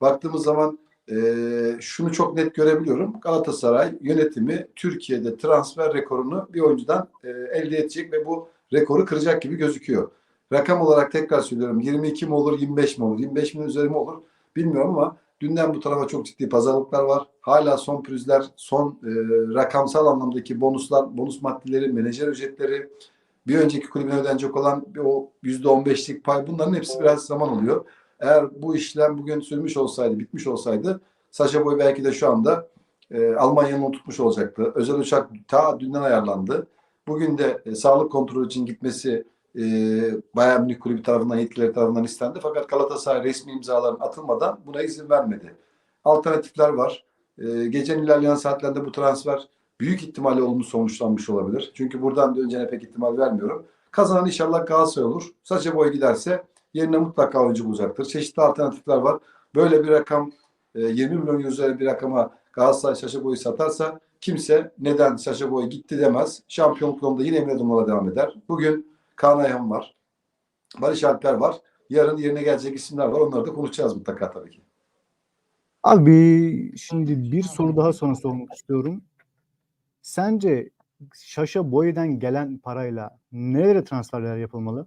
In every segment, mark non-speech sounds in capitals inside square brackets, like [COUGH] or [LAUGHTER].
baktığımız zaman e, şunu çok net görebiliyorum. Galatasaray yönetimi Türkiye'de transfer rekorunu bir oyuncudan e, elde edecek ve bu rekoru kıracak gibi gözüküyor. Rakam olarak tekrar söylüyorum 22 mi olur 25 mi olur 25 bin üzeri mi olur bilmiyorum ama dünden bu tarafa çok ciddi pazarlıklar var. Hala son pürüzler, son e, rakamsal anlamdaki bonuslar, bonus maddeleri, menajer ücretleri, bir önceki kulübüne ödenecek olan o %15'lik pay bunların hepsi biraz zaman alıyor. Eğer bu işlem bugün sürmüş olsaydı, bitmiş olsaydı Saşa Boy belki de şu anda e, Almanya'nın tutmuş olacaktı. Özel uçak ta dünden ayarlandı. Bugün de e, sağlık kontrolü için gitmesi e, Bayern Münih kulübü tarafından, yetkilileri tarafından istendi. Fakat Galatasaray resmi imzaların atılmadan buna izin vermedi. Alternatifler var. E, gecenin ilerleyen saatlerinde bu transfer büyük ihtimalle olumlu sonuçlanmış olabilir. Çünkü buradan döneceğine pek ihtimal vermiyorum. Kazanan inşallah Galatasaray olur. Saça boy giderse yerine mutlaka oyuncu bulacaktır. Çeşitli alternatifler var. Böyle bir rakam e, 20 milyon üzeri bir rakama Galatasaray Saça boyu satarsa kimse neden Saça boy gitti demez. Şampiyonluk yolunda yine Emre Dumala devam eder. Bugün Kaan Ayhan var. Barış Alper var. Yarın yerine gelecek isimler var. Onları da konuşacağız mutlaka tabii ki. Abi şimdi bir soru daha sana sormak istiyorum. Sence Şaşa Boy'dan gelen parayla nerelere transferler yapılmalı?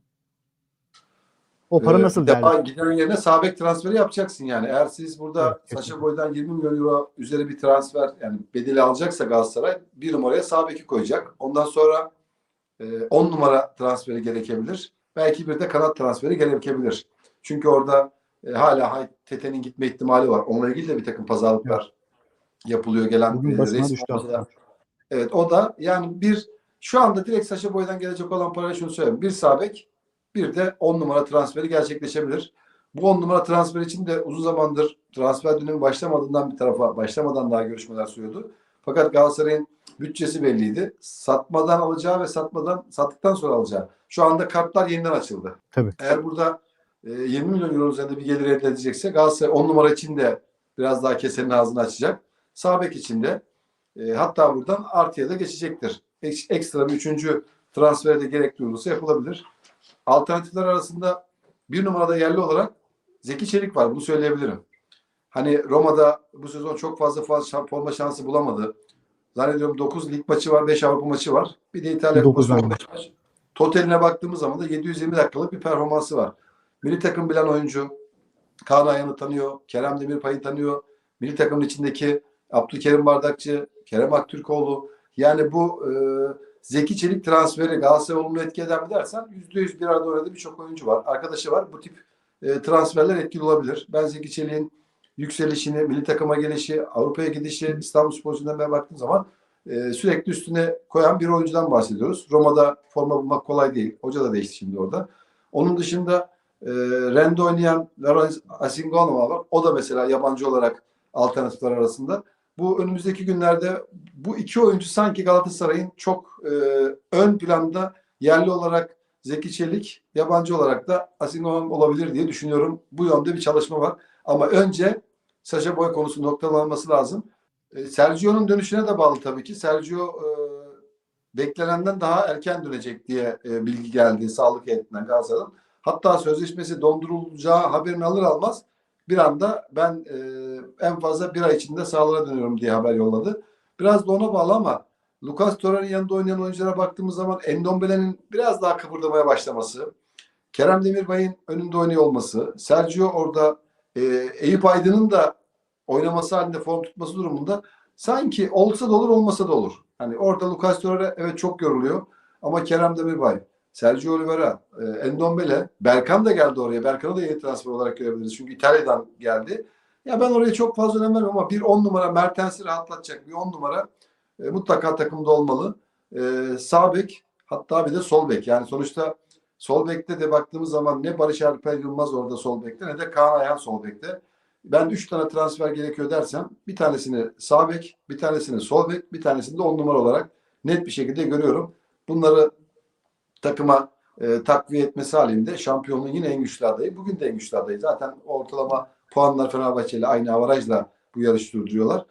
O para Ee, nasıl defa değerli? giden yerine sabek transferi yapacaksın yani. Eğer siz burada Evet. Saşa Boy'dan 20 milyon euro üzeri bir transfer yani bedeli alacaksa Galatasaray bir numaraya sabeki koyacak. Ondan sonra 10 numara transferi gerekebilir. Belki bir de kanat transferi gerekebilir. Çünkü orada e, hala Tete'nin gitme ihtimali var. Onunla ilgili de bir takım pazarlıklar yapılıyor gelen Bugün e, resmi. Evet o da yani bir şu anda direkt Saşa Boy'dan gelecek olan parayı şunu söyleyeyim. Bir sabek bir de 10 numara transferi gerçekleşebilir. Bu 10 numara transferi için de uzun zamandır transfer dönemi başlamadığından bir tarafa başlamadan daha görüşmeler sürüyordu. Fakat Galatasaray'ın bütçesi belliydi. Satmadan alacağı ve satmadan sattıktan sonra alacağı. Şu anda kartlar yeniden açıldı. Tabii. Eğer burada e, 20 milyon euro üzerinde bir gelir elde edecekse Galatasaray 10 numara için de biraz daha kesenin ağzını açacak. Sağ bek için de e, hatta buradan artıya da geçecektir. Ek- Ekstra bir üçüncü transfere de gerek duyulursa yapılabilir. Alternatifler arasında bir numarada yerli olarak Zeki Çelik var. Bunu söyleyebilirim. Hani Roma'da bu sezon çok fazla fazla forma şansı bulamadı. Zannediyorum 9 lig maçı var, 5 Avrupa maçı var. Bir de İtalya Kupası tane. 15 maç. Totaline baktığımız zaman da 720 dakikalık bir performansı var. Milli takım bilen oyuncu. Kaan Ayhan'ı tanıyor. Kerem Demirpay'ı tanıyor. Milli takımın içindeki Abdülkerim Bardakçı, Kerem Aktürkoğlu. Yani bu e, Zeki Çelik transferi Galatasaray olumlu etki eder mi dersen %100 bir arada oynadığı birçok oyuncu var. Arkadaşı var. Bu tip e, transferler etkili olabilir. Ben Zeki Çelik'in yükselişini, milli takıma gelişi, Avrupa'ya gidişi, İstanbul Sporcu'ndan ben baktığım zaman e, sürekli üstüne koyan bir oyuncudan bahsediyoruz. Roma'da forma bulmak kolay değil. Hoca da değişti şimdi orada. Onun dışında e, Rende oynayan Lawrence Asingonova var. O da mesela yabancı olarak alternatifler arasında. Bu önümüzdeki günlerde bu iki oyuncu sanki Galatasaray'ın çok e, ön planda yerli olarak Zeki Çelik, yabancı olarak da Asingonova olabilir diye düşünüyorum. Bu yönde bir çalışma var. Ama önce Saşa Boy konusu noktalanması lazım. E, Sergio'nun dönüşüne de bağlı tabii ki. Sergio e, beklenenden daha erken dönecek diye e, bilgi geldi sağlık heyetinden Galatasaray'dan. Hatta sözleşmesi dondurulacağı haberini alır almaz bir anda ben e, en fazla bir ay içinde sağlığa dönüyorum diye haber yolladı. Biraz da ona bağlı ama Lucas Torreira'nın yanında oynayan oyunculara baktığımız zaman Endombele'nin biraz daha kıpırdamaya başlaması, Kerem Demirbay'ın önünde oynuyor olması, Sergio orada e, Eyüp Aydın'ın da oynaması halinde form tutması durumunda sanki olsa da olur olmasa da olur. Hani orada Lucas Torreira evet çok yoruluyor ama Kerem Demirbay, Sergio Oliveira, e, Endombele, Berkan da geldi oraya. Berkan'ı da yeni transfer olarak görebiliriz. Çünkü İtalya'dan geldi. Ya ben oraya çok fazla önem vermiyorum ama bir 10 numara Mertens'i rahatlatacak bir 10 numara e, mutlaka takımda olmalı. E, sağ bek hatta bir de sol bek. Yani sonuçta sol bekte de baktığımız zaman ne Barış Alper Yılmaz orada sol bekte ne de Kaan Ayhan sol bekte. Ben 3 tane transfer gerekiyor dersem bir tanesini sağ bek, bir tanesini sol bek, bir tanesini de 10 numara olarak net bir şekilde görüyorum. Bunları takıma e, takviye etmesi halinde şampiyonluğun yine en güçlü adayı. Bugün de en güçlü adayı. Zaten ortalama puanlar Fenerbahçe ile aynı avarajla bu yarışı durduruyorlar.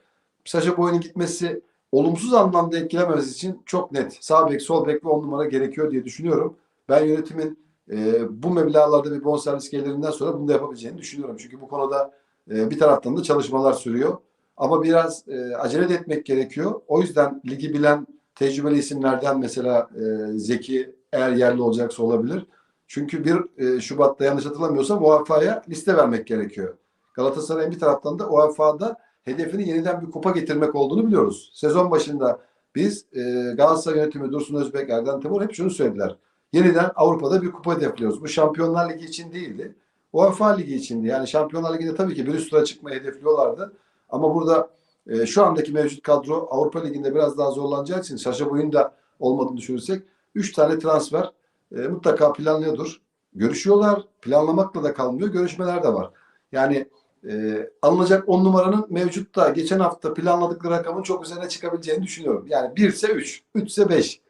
Saşa Boy'un gitmesi olumsuz anlamda etkilememesi için çok net. Sağ bek, sol bek ve on numara gerekiyor diye düşünüyorum. Ben yönetimin e, bu meblağlarda bir bonservis gelirinden sonra bunu da yapabileceğini düşünüyorum. Çünkü bu konuda E, bir taraftan da çalışmalar sürüyor. Ama biraz e, acele de etmek gerekiyor. O yüzden ligi bilen tecrübeli isimlerden mesela e, Zeki eğer yerli olacaksa olabilir. Çünkü 1 e, Şubat'ta yanlış hatırlamıyorsam UEFA'ya liste vermek gerekiyor. Galatasaray'ın bir taraftan da UEFA'da hedefini yeniden bir kupa getirmek olduğunu biliyoruz. Sezon başında biz e, Galatasaray yönetimi Dursun Özbek, Erden Timur hep şunu söylediler. Yeniden Avrupa'da bir kupa hedefliyoruz. Bu Şampiyonlar Ligi için değildi. UEFA Ligi içindi. Yani Şampiyonlar Ligi'nde tabii ki bir üst tura çıkmayı hedefliyorlardı. Ama burada e, şu andaki mevcut kadro Avrupa Ligi'nde biraz daha zorlanacağı için Saşa Boy'un da olmadığını düşünürsek 3 tane transfer e, mutlaka planlıyordur. Görüşüyorlar. Planlamakla da kalmıyor. Görüşmeler de var. Yani e, alınacak 10 numaranın mevcutta geçen hafta planladıkları rakamın çok üzerine çıkabileceğini düşünüyorum. Yani 1 ise 3, 3 ise 5.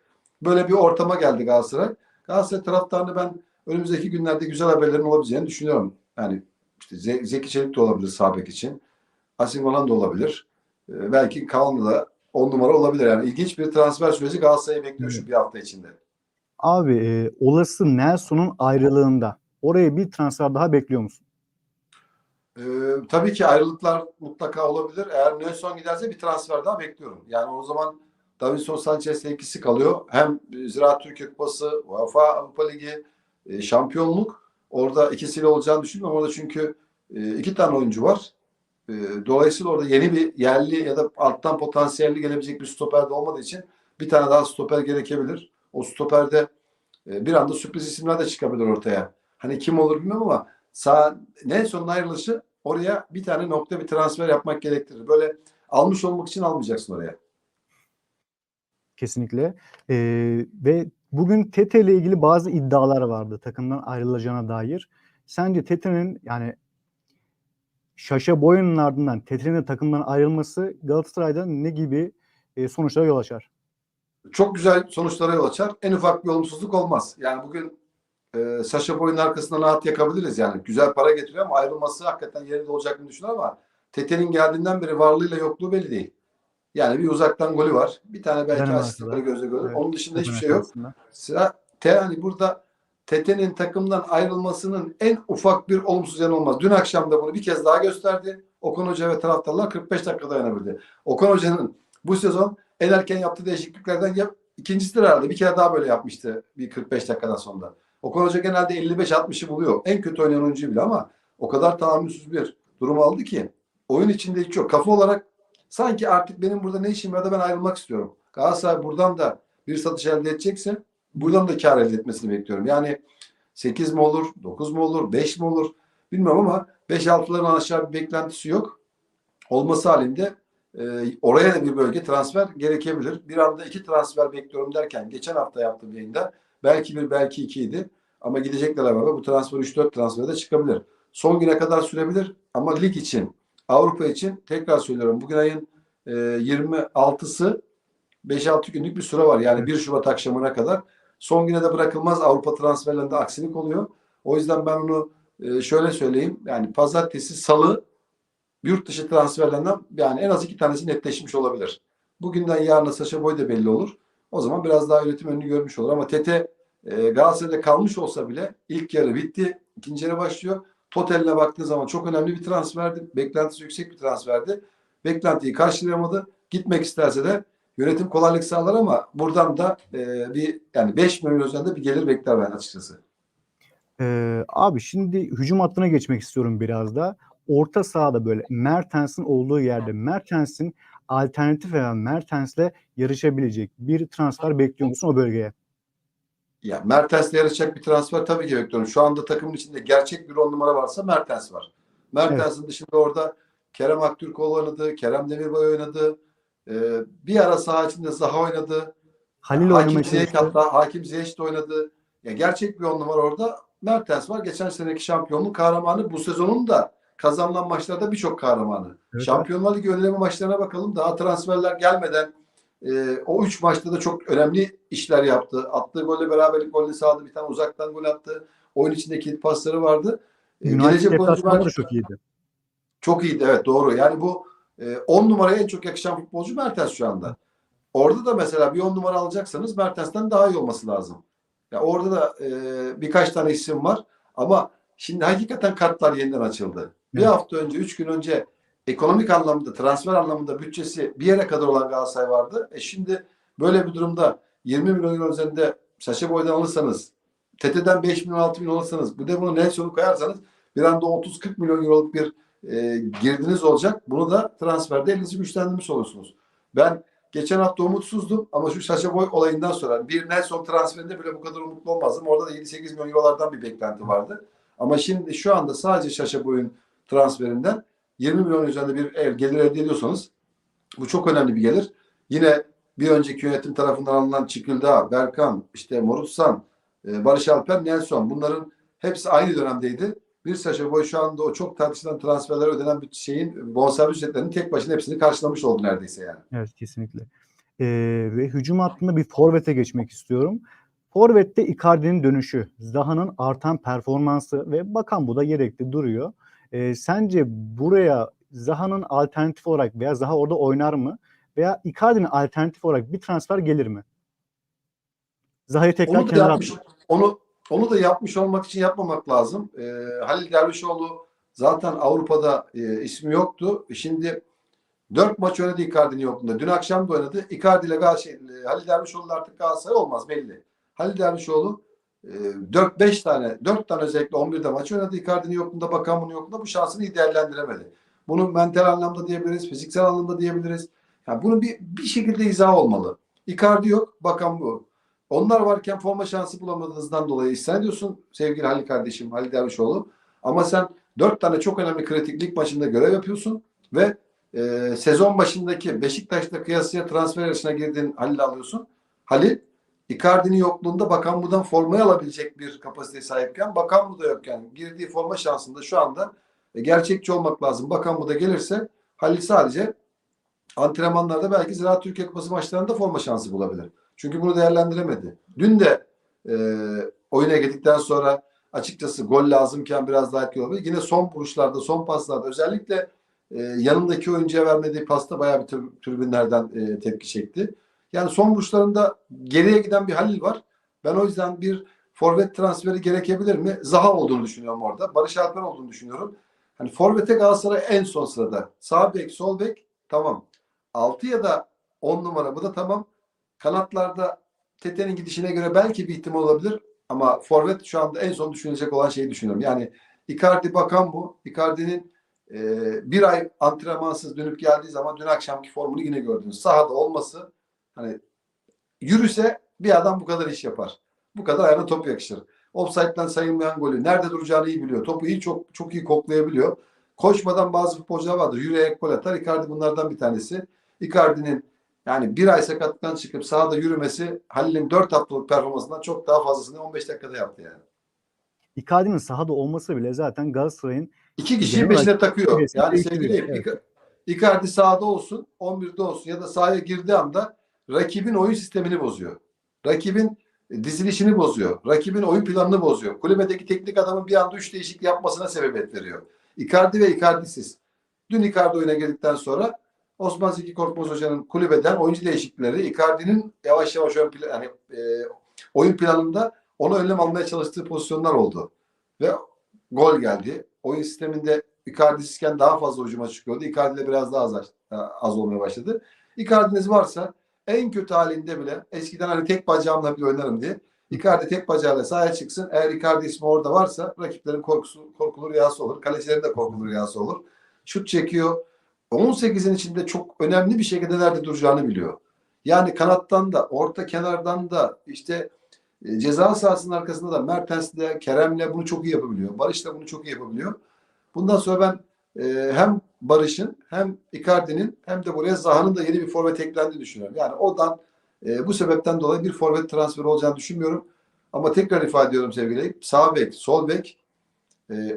Böyle bir ortama geldi Galatasaray. Galatasaray taraftarını ben önümüzdeki günlerde güzel haberlerin olabileceğini düşünüyorum. Yani işte Ze- Zeki Çelik de olabilir Sabek için. Asim Olan da olabilir. Ee, belki Kaan da 10 numara olabilir. Yani ilginç bir transfer süreci Galatasaray'ı bekliyor şu bir hafta içinde. Abi e, olası Nelson'un ayrılığında oraya bir transfer daha bekliyor musun? Ee, tabii ki ayrılıklar mutlaka olabilir. Eğer Nelson giderse bir transfer daha bekliyorum. Yani o zaman Davinson Sanchez'le ikisi kalıyor. Hem Ziraat Türkiye Kupası, UEFA Avrupa Ligi, e, şampiyonluk. Orada ikisiyle olacağını düşünmüyorum. Orada çünkü e, iki tane oyuncu var. E, dolayısıyla orada yeni bir yerli ya da alttan potansiyelli gelebilecek bir stoper de olmadığı için bir tane daha stoper gerekebilir. O stoperde e, bir anda sürpriz isimler de çıkabilir ortaya. Hani kim olur bilmem ama sağ Nelson'un ayrılışı oraya bir tane nokta bir transfer yapmak gerektirir. Böyle almış olmak için almayacaksın oraya. Kesinlikle. E, ve bugün Tete ile ilgili bazı iddialar vardı takımdan ayrılacağına dair. Sence Tete'nin yani Şaşa Boyan'ın ardından Tete'nin de takımdan ayrılması Galatasaray'da ne gibi e, sonuçlara yol açar? Çok güzel sonuçlara yol açar. En ufak bir olumsuzluk olmaz. Yani bugün e, Saşa Boy'un arkasından rahat yakabiliriz yani. Güzel para getiriyor ama ayrılması hakikaten yerinde olacak mı düşünüyorum ama Tete'nin geldiğinden beri varlığıyla yokluğu belli değil. Yani bir uzaktan golü var. Bir tane belki asistleri gözle görülür. Evet. Onun dışında hiçbir şey yok. Sıra te, hani burada Tete'nin takımdan ayrılmasının en ufak bir olumsuz yanı olmaz. Dün akşam da bunu bir kez daha gösterdi. Okan Hoca ve taraftarlar 45 dakika dayanabildi. Okan Hoca'nın bu sezon en erken yaptığı değişikliklerden ya, ikincisidir herhalde. Bir kere daha böyle yapmıştı bir 45 dakikadan sonra. Okan Hoca genelde 55-60'ı buluyor. En kötü oynayan oyuncu bile ama o kadar tahammülsüz bir durum aldı ki oyun içinde hiç yok. Kafa olarak sanki artık benim burada ne işim var da ben ayrılmak istiyorum. Galatasaray buradan da bir satış elde edecekse buradan da kar elde etmesini bekliyorum. Yani 8 mi olur, 9 mu olur, 5 mi olur bilmiyorum ama 5-6'ların aşağı bir beklentisi yok. Olması halinde e, oraya da bir bölge transfer gerekebilir. Bir anda iki transfer bekliyorum derken geçen hafta yaptığım yayında belki bir belki ikiydi. Ama gidecekler beraber bu transfer 3-4 transfere de çıkabilir. Son güne kadar sürebilir ama lig için, Avrupa için tekrar söylüyorum. Bugün ayın e, 26'sı 5-6 günlük bir süre var. Yani 1 Şubat akşamına kadar. Son güne de bırakılmaz. Avrupa transferlerinde aksilik oluyor. O yüzden ben onu e, şöyle söyleyeyim. Yani pazartesi, salı yurt dışı transferlerinden yani en az iki tanesi netleşmiş olabilir. Bugünden yarına Saşa Boy da belli olur. O zaman biraz daha üretim önünü görmüş olur. Ama Tete e, Galatasaray'da kalmış olsa bile ilk yarı bitti. ikinci yarı başlıyor. Totaline baktığın zaman çok önemli bir transferdi. Beklentisi yüksek bir transferdi. Beklentiyi karşılayamadı. Gitmek isterse de yönetim kolaylık sağlar ama buradan da e, bir yani 5 milyon üzerinde bir gelir bekler ben açıkçası. Ee, abi şimdi hücum hattına geçmek istiyorum biraz da. Orta sahada böyle Mertens'in olduğu yerde Mertens'in alternatif veren Mertens'le yarışabilecek bir transfer bekliyor musun o bölgeye? Ya Mertens'le yarışacak bir transfer tabii ki bekliyorum. Şu anda takımın içinde gerçek bir on numara varsa Mertens var. Mertens'in dışında orada Kerem Aktürkoğlu oynadı, Kerem Demirbay oynadı. Ee, bir ara saha içinde Zaha oynadı. Halil Hakim Ziyech hatta Hakim Ziyech de oynadı. Ya gerçek bir on numara orada Mertens var. Geçen seneki şampiyonluk kahramanı. Bu sezonun da kazanılan maçlarda birçok kahramanı. Evet, Şampiyonlar Ligi önleme maçlarına bakalım. Daha transferler gelmeden e, o üç maçta da çok önemli işler yaptı. Attığı golle beraberlik golünü sağladı. Bir tane uzaktan gol attı. Oyun içinde kilit pasları vardı. E, United gelecek oyuncu da çok iyiydi. çok iyiydi evet doğru. Yani bu 10 numaraya en çok yakışan futbolcu Mertens şu anda. Orada da mesela bir 10 numara alacaksanız Mertens'ten daha iyi olması lazım. Ya orada da e, birkaç tane isim var ama şimdi hakikaten kartlar yeniden açıldı. Bir Evet. hafta önce, üç gün önce ekonomik anlamda, transfer anlamında bütçesi bir yere kadar olan Galatasaray vardı. E şimdi böyle bir durumda 20 milyon euro üzerinde Saşa Boy'dan alırsanız, TT'den 5 milyon 6 milyon alırsanız, bir de bunu Nelson'u koyarsanız bir anda 30-40 milyon euroluk bir e, girdiniz olacak. Bunu da transferde elinizi güçlendirmiş olursunuz. Ben geçen hafta umutsuzdum ama şu Saşa Boy olayından sonra bir Nelson transferinde bile bu kadar umutlu olmazdım. Orada da 7-8 milyon eurolardan bir beklenti vardı. Ama şimdi şu anda sadece Saşa Boy'un transferinden 20 milyon üzerinde bir ev gelir elde ediyorsanız bu çok önemli bir gelir. Yine bir önceki yönetim tarafından alınan Çıkıldağ, Berkan, işte Morutsan, e, Barış Alper, Nelson bunların hepsi aynı dönemdeydi. Bir Saşa Boy şu anda o çok tartışılan transferlere ödenen bir şeyin bonservis ücretlerinin tek başına hepsini karşılamış oldu neredeyse yani. Evet kesinlikle. Ee, ve hücum hattında bir forvete geçmek istiyorum. Forvet'te Icardi'nin dönüşü, Zaha'nın artan performansı ve bakan bu da yedekte duruyor. Ee, sence buraya Zaha'nın alternatif olarak veya Zaha orada oynar mı? Veya Icardi'nin alternatif olarak bir transfer gelir mi? Zaha'yı tekrar Onu kenara yapmış, atmak. onu onu da yapmış olmak için yapmamak lazım. Ee, Halil Dervişoğlu zaten Avrupa'da e, ismi yoktu. Şimdi dört maç oynadı Icardi'nin yokluğunda. Dün akşam da oynadı. Icardi ile Galatasaray, e, Halil Dervişoğlu artık Galatasaray olmaz belli. Halil Dervişoğlu e, 4-5 tane, 4 tane özellikle 11'de maç oynadı. Icardi'nin yokluğunda, Bakan'ın yokluğunda bu şansını iyi değerlendiremedi. Bunu mental anlamda diyebiliriz, fiziksel anlamda diyebiliriz. Yani bunun bir, bir şekilde izahı olmalı. Icardi yok, Bakan bu. Onlar varken forma şansı bulamadığınızdan dolayı isyan ediyorsun sevgili Halil kardeşim, Halil Dervişoğlu. Ama sen dört tane çok önemli kritik lig maçında görev yapıyorsun ve e, sezon başındaki Beşiktaş'ta kıyasıya transfer yarışına girdiğin Halil'i alıyorsun. Halil Icardi'nin yokluğunda Bakan Bu'dan formayı alabilecek bir kapasiteye sahipken Bakan Bu da yokken girdiği forma şansında şu anda e, gerçekçi olmak lazım. Bakan Bu da gelirse Halil sadece antrenmanlarda belki Ziraat Türkiye Kupası maçlarında forma şansı bulabilir. Çünkü bunu değerlendiremedi. Dün de e, oyuna girdikten sonra açıkçası gol lazımken biraz daha etkili olabilir. Yine son vuruşlarda, son paslarda özellikle e, yanındaki oyuncuya vermediği pasta bayağı bir tür- tribünlerden e, tepki çekti. Yani son vuruşlarında geriye giden bir Halil var. Ben o yüzden bir forvet transferi gerekebilir mi? Zaha olduğunu düşünüyorum orada. Barış Alper olduğunu düşünüyorum. Hani forvete Galatasaray en son sırada. Sağ bek, sol bek tamam. 6 ya da 10 numara bu da tamam. Kanatlarda Tete'nin gidişine göre belki bir ihtimal olabilir ama forvet şu anda en son düşünülecek olan şeyi düşünüyorum. Yani Icardi bakan bu. Icardi'nin e, bir ay antrenmansız dönüp geldiği zaman dün akşamki formunu yine gördünüz. Sahada olması hani yürüse bir adam bu kadar iş yapar. Bu kadar ayağına top yakışır. Offside'den sayılmayan golü nerede duracağını iyi biliyor. Topu iyi çok çok iyi koklayabiliyor. Koşmadan bazı futbolcular vardır. Yürüyerek gol atar. Icardi bunlardan bir tanesi. Icardi'nin yani bir ay sakatlıktan çıkıp sahada yürümesi Halil'in 4 haftalık performansından çok daha fazlasını 15 dakikada yaptı yani. Icardi'nin sahada olması bile zaten Galatasaray'ın İki kişiyi peşine takıyor. Yani sevgili evet. Ica- Icardi sahada olsun, 11'de olsun ya da sahaya girdiği anda rakibin oyun sistemini bozuyor. Rakibin dizilişini bozuyor. Rakibin oyun planını bozuyor. Kulübedeki teknik adamın bir anda üç değişiklik yapmasına sebebiyet veriyor. Icardi ve Icardi'siz. Dün Icardi oyuna girdikten sonra Osman Zeki Korkmaz Hoca'nın kulübeden oyuncu değişiklikleri Icardi'nin yavaş yavaş ön plan, yani, e, oyun planında ona önlem almaya çalıştığı pozisyonlar oldu. Ve gol geldi. Oyun sisteminde Icardi'sizken daha fazla hücuma çıkıyordu. Icardi ile biraz daha az, az olmaya başladı. Icardi'niz varsa en kötü halinde bile eskiden hani tek bacağımla bile oynarım diye Icardi tek bacağıyla sahaya çıksın. Eğer Icardi ismi orada varsa rakiplerin korkusu, korkulu rüyası olur. Kalecilerin de korkulu rüyası olur. Şut çekiyor. 18'in içinde çok önemli bir şekilde nerede duracağını biliyor. Yani kanattan da, orta kenardan da, işte e, ceza sahasının arkasında da Mertens'le, Kerem'le bunu çok iyi yapabiliyor. Barış da bunu çok iyi yapabiliyor. Bundan sonra ben e, hem Barış'ın hem Icardi'nin hem de buraya Zaha'nın da yeni bir forvet eklendiğini düşünüyorum. Yani odan e, bu sebepten dolayı bir forvet transferi olacağını düşünmüyorum. Ama tekrar ifade ediyorum sevgili Sağ bek, sol bek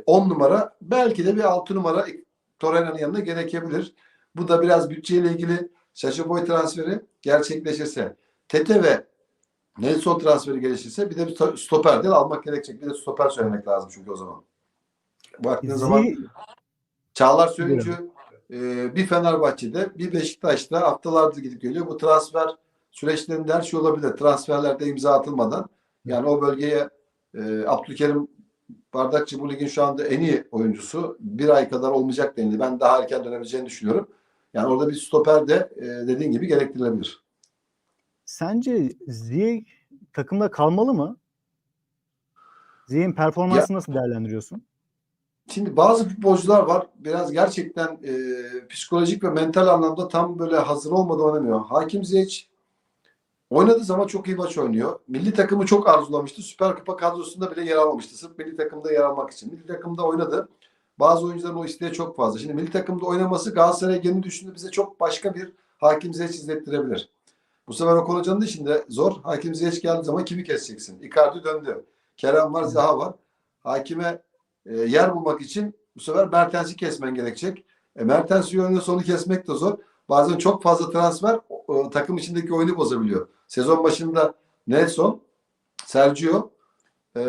10 numara belki de bir 6 numara Torreira'nın yanına gerekebilir. Bu da biraz bütçeyle ilgili Şaşı Boy transferi gerçekleşirse Tete ve Nelson transferi gelişirse bir de bir stoper değil almak gerekecek. Bir de stoper söylemek lazım çünkü o zaman. Baktığın zaman Çağlar Söyüncü e, bir Fenerbahçe'de bir Beşiktaş'ta haftalardır gidip geliyor. Bu transfer süreçlerinde her şey olabilir. Transferlerde imza atılmadan yani o bölgeye e, Abdülkerim Bardakçı bu ligin şu anda en iyi oyuncusu. Bir ay kadar olmayacak denildi. Ben daha erken dönebileceğini düşünüyorum. Yani orada bir stoper de e, dediğin gibi gerektirilebilir. Sence Ziyech takımda kalmalı mı? Ziyech'in performansını nasıl değerlendiriyorsun? Şimdi bazı futbolcular var biraz gerçekten e, psikolojik ve mental anlamda tam böyle hazır olmadan oynamıyor. Hakim Ziyech oynadığı zaman çok iyi maç oynuyor. Milli takımı çok arzulamıştı. Süper Kupa kadrosunda bile yer almamıştı. Sırf milli takımda yer almak için. Milli takımda oynadı. Bazı oyuncuların o isteği çok fazla. Şimdi milli takımda oynaması Galatasaray'a geri düşündüğü bize çok başka bir Hakim Ziyech izlettirebilir. Bu sefer Okan Hoca'nın da işinde zor. Hakim Ziyech geldiği zaman kimi keseceksin? Icardi döndü. Kerem var, Zaha var. Hakime e, yer bulmak için bu sefer Mertens'i kesmen gerekecek. E, Mertens yönünde sonu kesmek de zor. Bazen çok fazla transfer o, takım içindeki oyunu bozabiliyor. Sezon başında Nelson, Sergio e,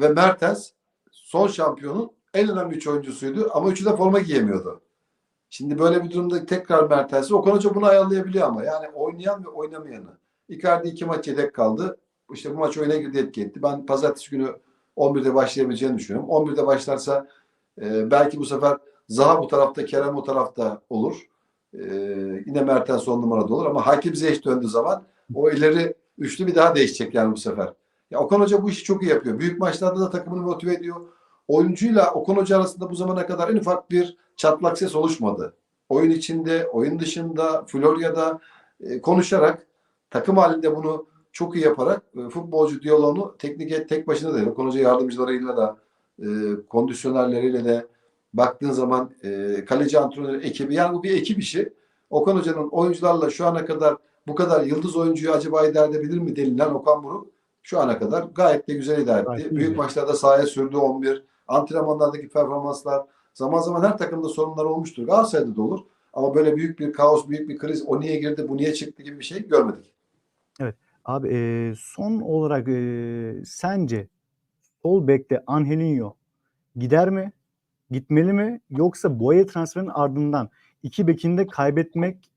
ve Mertens son şampiyonun en önemli üç oyuncusuydu ama üçü de forma giyemiyordu. Şimdi böyle bir durumda tekrar Mertens'i Okan Hoca bunu ayarlayabiliyor ama yani oynayan ve oynamayanı. Icardi iki maç yedek kaldı. İşte bu maç oyuna girdi etki etti. Ben pazartesi günü 11'de başlayabileceğini düşünüyorum. 11'de başlarsa e, belki bu sefer Zaha bu tarafta, Kerem o tarafta olur. E, yine Mertens on numarada olur ama Hakim Ziyech döndüğü zaman o ileri üçlü bir daha değişecek yani bu sefer. Ya Okan Hoca bu işi çok iyi yapıyor. Büyük maçlarda da takımını motive ediyor. Oyuncuyla Okan Hoca arasında bu zamana kadar en ufak bir çatlak ses oluşmadı. Oyun içinde, oyun dışında, Florya'da e, konuşarak takım halinde bunu çok iyi yaparak e, futbolcu diyaloğunu teknik tek başına da Okan Hoca yardımcılarıyla da e, kondisyonerleriyle de baktığın zaman e, kaleci antrenör ekibi yani bu bir ekip işi. Okan Hoca'nın oyuncularla şu ana kadar bu kadar yıldız oyuncuyu acaba idare edebilir mi denilen Okan Buruk şu ana kadar gayet de güzel idare etti. Gayet Büyük maçlarda sahaya sürdü 11. Antrenmanlardaki performanslar zaman zaman her takımda sorunlar olmuştur. Galatasaray'da da olur. Ama böyle büyük bir kaos, büyük bir kriz, o niye girdi, bu niye çıktı gibi bir şey görmedik. Abi e, son olarak e, sence sol bekte Angelinho gider mi? Gitmeli mi? Yoksa Boya transferinin ardından iki bekini de kaybetmek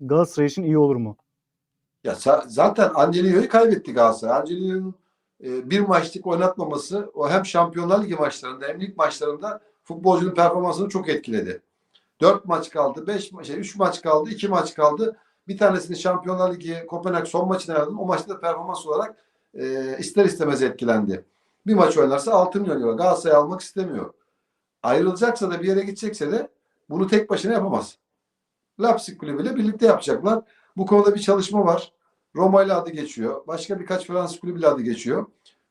Galatasaray için iyi olur mu? Ya zaten Angelino'yu kaybetti Galatasaray. Angelino'nun e, bir maçlık oynatmaması o hem Şampiyonlar Ligi maçlarında hem lig maçlarında futbolcunun performansını çok etkiledi. Dört maç kaldı, beş şey, üç maç kaldı, iki maç kaldı. Bir tanesini Şampiyonlar Ligi Kopenhag son maçına verdim. O maçta da performans olarak e, ister istemez etkilendi. Bir maç oynarsa 6 milyon euro. Galatasaray almak istemiyor. Ayrılacaksa da bir yere gidecekse de bunu tek başına yapamaz. Leipzig kulübüyle birlikte yapacaklar. Bu konuda bir çalışma var. Roma ile adı geçiyor. Başka birkaç Fransız kulübüyle adı geçiyor.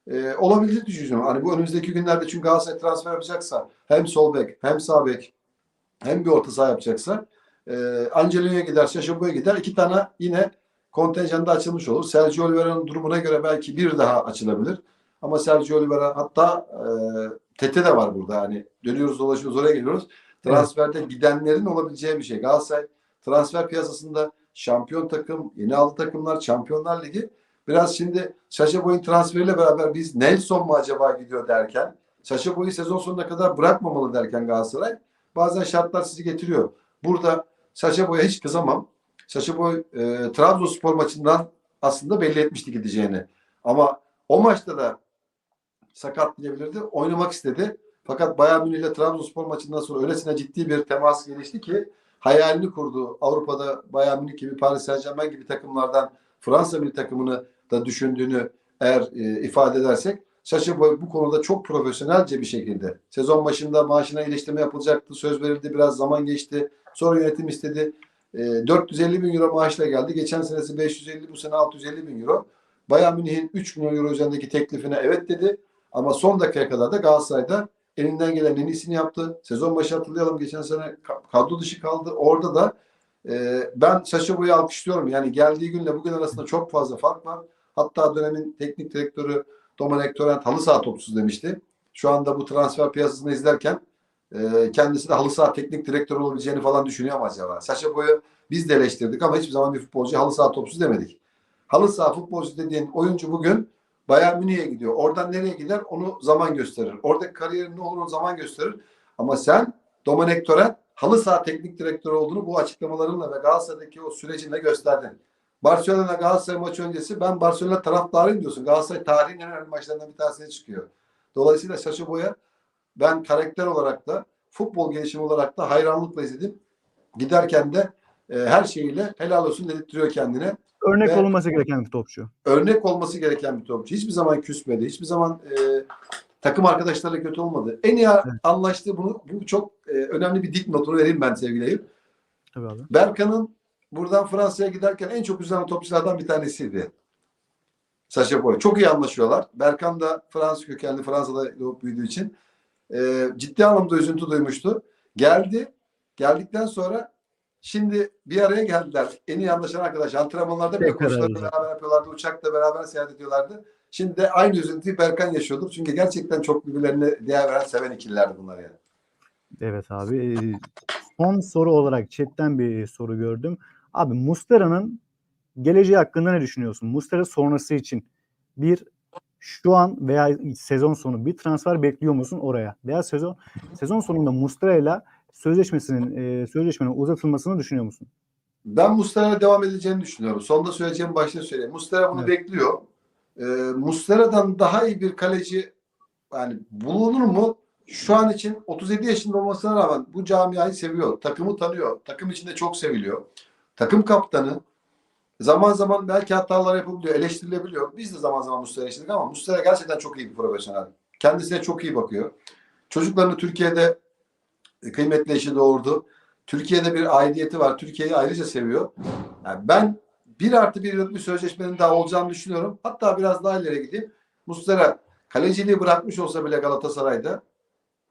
Ee, olabilir düşünüyorum. Hani bu önümüzdeki günlerde çünkü Galatasaray transfer yapacaksa hem sol bek hem sağ bek hem bir orta saha yapacaksa e, Angelino'ya gider, Şaşabo'ya gider. iki tane yine kontenjanda açılmış olur. Sergio Oliveira'nın durumuna göre belki bir daha açılabilir. Ama Sergio Oliveira hatta e, Tete de var burada. Hani dönüyoruz dolaşıyoruz oraya geliyoruz. Transferde gidenlerin olabileceği bir şey. Galatasaray transfer piyasasında şampiyon takım, yeni aldı takımlar, Şampiyonlar Ligi. Biraz şimdi Saşa Boy'un transferiyle beraber biz Nelson mu acaba gidiyor derken, Saşa Boy'u sezon sonuna kadar bırakmamalı derken Galatasaray bazen şartlar sizi getiriyor. Burada Saşa Boy'a hiç kızamam. Saşa Boy e, Trabzonspor maçından aslında belli etmişti gideceğini. Ama o maçta da sakat diyebilirdi. Oynamak istedi. Fakat Bayern Münih ile Trabzonspor maçından sonra öylesine ciddi bir temas gelişti ki hayalini kurdu. Avrupa'da Bayern Münih gibi Paris Saint Germain gibi takımlardan Fransa milli takımını da düşündüğünü eğer e, ifade edersek Saşa Boy bu konuda çok profesyonelce bir şekilde sezon başında maaşına iyileştirme yapılacaktı. Söz verildi. Biraz zaman geçti. Sonra yönetim istedi. E, 450 bin euro maaşla geldi. Geçen senesi 550 bu sene 650 bin euro. Bayern Münih'in 3 milyon euro üzerindeki teklifine evet dedi. Ama son dakikaya kadar da Galatasaray'da elinden gelen en iyisini yaptı. Sezon başı hatırlayalım geçen sene ka- kadro dışı kaldı. Orada da e, ben Saşa Boy'u alkışlıyorum. Yani geldiği günle bugün arasında çok fazla fark var. Hatta dönemin teknik direktörü Domenek Torrent halı saha topsuz demişti. Şu anda bu transfer piyasasını izlerken e, kendisi de halı saha teknik direktör olabileceğini falan düşünüyor mu acaba? Saşa Boy'u biz de eleştirdik ama hiçbir zaman bir futbolcu halı saha topsuz demedik. Halı saha futbolcu dediğin oyuncu bugün Bayern Münih'e gidiyor. Oradan nereye gider onu zaman gösterir. Oradaki kariyerin ne olur onu zaman gösterir. Ama sen Domenek Torrent halı saha teknik direktörü olduğunu bu açıklamalarınla ve Galatasaray'daki o sürecinle gösterdin. Barcelona Galatasaray maçı öncesi ben Barcelona taraftarıyım diyorsun. Galatasaray tarihin en önemli maçlarından bir tanesine çıkıyor. Dolayısıyla Saşa Boya ben karakter olarak da futbol gelişimi olarak da hayranlıkla izledim. Giderken de e, her şeyiyle helal olsun dedirtiyor kendine. Örnek Ve- olunması gereken bir topçu. Örnek olması gereken bir topçu. Hiçbir zaman küsmedi. Hiçbir zaman e, takım arkadaşlarıyla kötü olmadı. En iyi anlaştığı bunu bu çok e, önemli bir dipnotunu vereyim ben sevgili Eyüp. Tabii abi. Berkan'ın buradan Fransa'ya giderken en çok üzülen topçulardan bir tanesiydi. Saşa Boy. Çok iyi anlaşıyorlar. Berkan da Fransız kökenli Fransa'da doğup büyüdüğü için e, ciddi anlamda üzüntü duymuştu. Geldi. Geldikten sonra şimdi bir araya geldiler. En iyi anlaşan arkadaş. Antrenmanlarda bile beraber yapıyorlardı. Uçakta beraber seyahat ediyorlardı. Şimdi de aynı üzüntüyü Berkan yaşıyordur. Çünkü gerçekten çok birbirlerine değer veren seven ikililerdi bunlar yani. Evet abi. Son soru olarak chatten bir soru gördüm. Abi Mustera'nın geleceği hakkında ne düşünüyorsun? Mustera sonrası için bir şu an veya sezon sonu bir transfer bekliyor musun oraya? Veya sezon sezon sonunda Mustera ile sözleşmesinin e, sözleşmenin uzatılmasını düşünüyor musun? Ben Mustera'ya devam edeceğini düşünüyorum. Sonda söyleyeceğim başta söyleyeyim. Mustera bunu Evet. bekliyor. Ee, Mustera'dan daha iyi bir kaleci yani bulunur mu? Şu an için 37 yaşında olmasına rağmen bu camiayı seviyor. Takımı tanıyor. Takım içinde çok seviliyor. Takım kaptanı zaman zaman belki hatalar yapabiliyor, eleştirilebiliyor. Biz de zaman zaman Mustera eleştirdik ama Mustera gerçekten çok iyi bir profesyonel. Kendisine çok iyi bakıyor. Çocuklarını Türkiye'de kıymetli eşi doğurdu. Türkiye'de bir aidiyeti var. Türkiye'yi ayrıca seviyor. Yani ben bir artı bir yıllık bir sözleşmenin daha olacağını düşünüyorum. Hatta biraz daha ileri gideyim. Mustera kaleciliği bırakmış olsa bile Galatasaray'da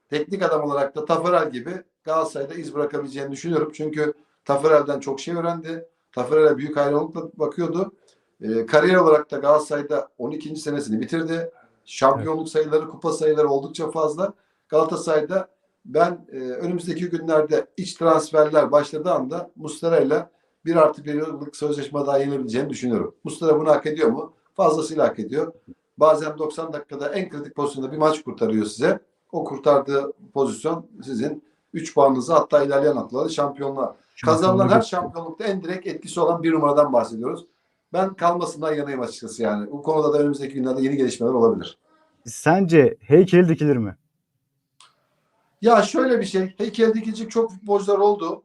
teknik adam olarak da Taferel gibi Galatasaray'da iz bırakabileceğini düşünüyorum. Çünkü Taferel'den çok şey öğrendi. Taferel'e büyük hayranlıkla bakıyordu. Ee, kariyer olarak da Galatasaray'da 12. senesini bitirdi. Şampiyonluk sayıları, kupa sayıları oldukça fazla. Galatasaray'da ben e, önümüzdeki günlerde iç transferler başladığı anda Mustara ile bir artı bir yıllık sözleşme daha yenilebileceğini düşünüyorum. Mustara bunu hak ediyor mu? Fazlasıyla hak ediyor. Bazen 90 dakikada en kritik pozisyonda bir maç kurtarıyor size. O kurtardığı pozisyon sizin 3 puanınızı hatta ilerleyen haftalarda şampiyonluğa. Kazanılan her şampiyonlukta en direkt etkisi olan bir numaradan bahsediyoruz. Ben kalmasından yanayım açıkçası yani. Bu konuda da önümüzdeki günlerde yeni gelişmeler olabilir. Sence heykeli dikilir mi? Ya şöyle bir şey. Heykel dikilecek çok futbolcular oldu.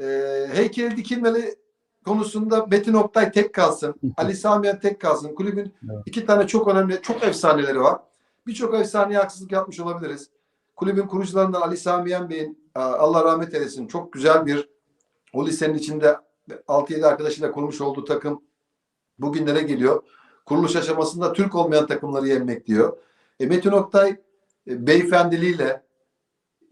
Ee, heykel dikilmeli konusunda Metin Oktay tek kalsın. [LAUGHS] Ali Samiyen tek kalsın. Kulübün Evet. iki tane çok önemli, çok efsaneleri var. Birçok efsaneye haksızlık yapmış olabiliriz. Kulübün kurucularından Ali Samiyen Bey'in Allah rahmet eylesin çok güzel bir o lisenin içinde 6-7 arkadaşıyla kurmuş olduğu takım bugünlere geliyor. Kuruluş aşamasında Türk olmayan takımları yenmek diyor. E, Metin Oktay e, beyefendiliğiyle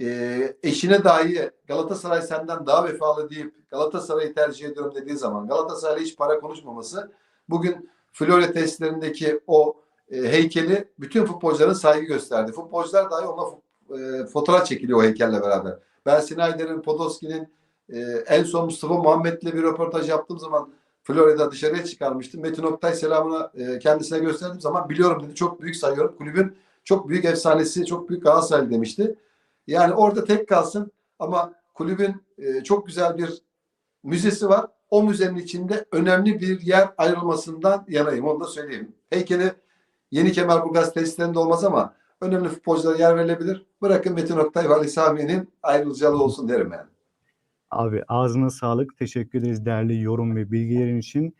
e, eşine dahi Galatasaray senden daha vefalı deyip Galatasaray'ı tercih ediyorum dediği zaman Galatasaray'la hiç para konuşmaması bugün Florya testlerindeki o e, heykeli bütün futbolcuların saygı gösterdi. Futbolcular dahi ona e, fotoğraf çekiliyor o heykelle beraber. Ben Snyder'in, Podolski'nin e, en son Mustafa Muhammed'le bir röportaj yaptığım zaman Florya'da dışarıya çıkarmıştım. Metin Oktay selamını e, kendisine gösterdiğim zaman biliyorum dedi. Çok büyük sayıyorum. Kulübün çok büyük efsanesi, çok büyük Galatasaray demişti. Yani orada tek kalsın ama kulübün e, çok güzel bir müzesi var. O müzenin içinde önemli bir yer ayrılmasından yanayım. Onu da söyleyeyim. Heykeli Yeni Kemerburgaz tesislerinde olmaz ama önemli futbolculara yer verilebilir. Bırakın Metin Oktay ve Ali Sami'nin ayrıcalığı olsun derim yani. Abi ağzına sağlık. Teşekkür ederiz değerli yorum ve bilgilerin için.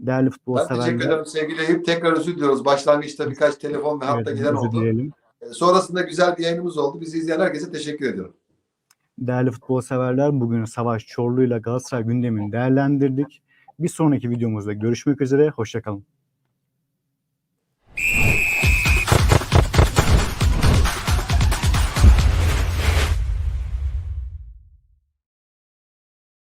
Değerli futbol Ben teşekkür ederim sevgili Eyüp. Tekrar özür diliyoruz. Başlangıçta birkaç telefon ve hatta Evet, giden oldu. dileyelim. E, Sonrasında güzel bir yayınımız oldu. Bizi izleyen herkese teşekkür ediyorum. Değerli futbol severler bugün Savaş Çorlu ile Galatasaray gündemini değerlendirdik. Bir sonraki videomuzda görüşmek üzere. Hoşçakalın.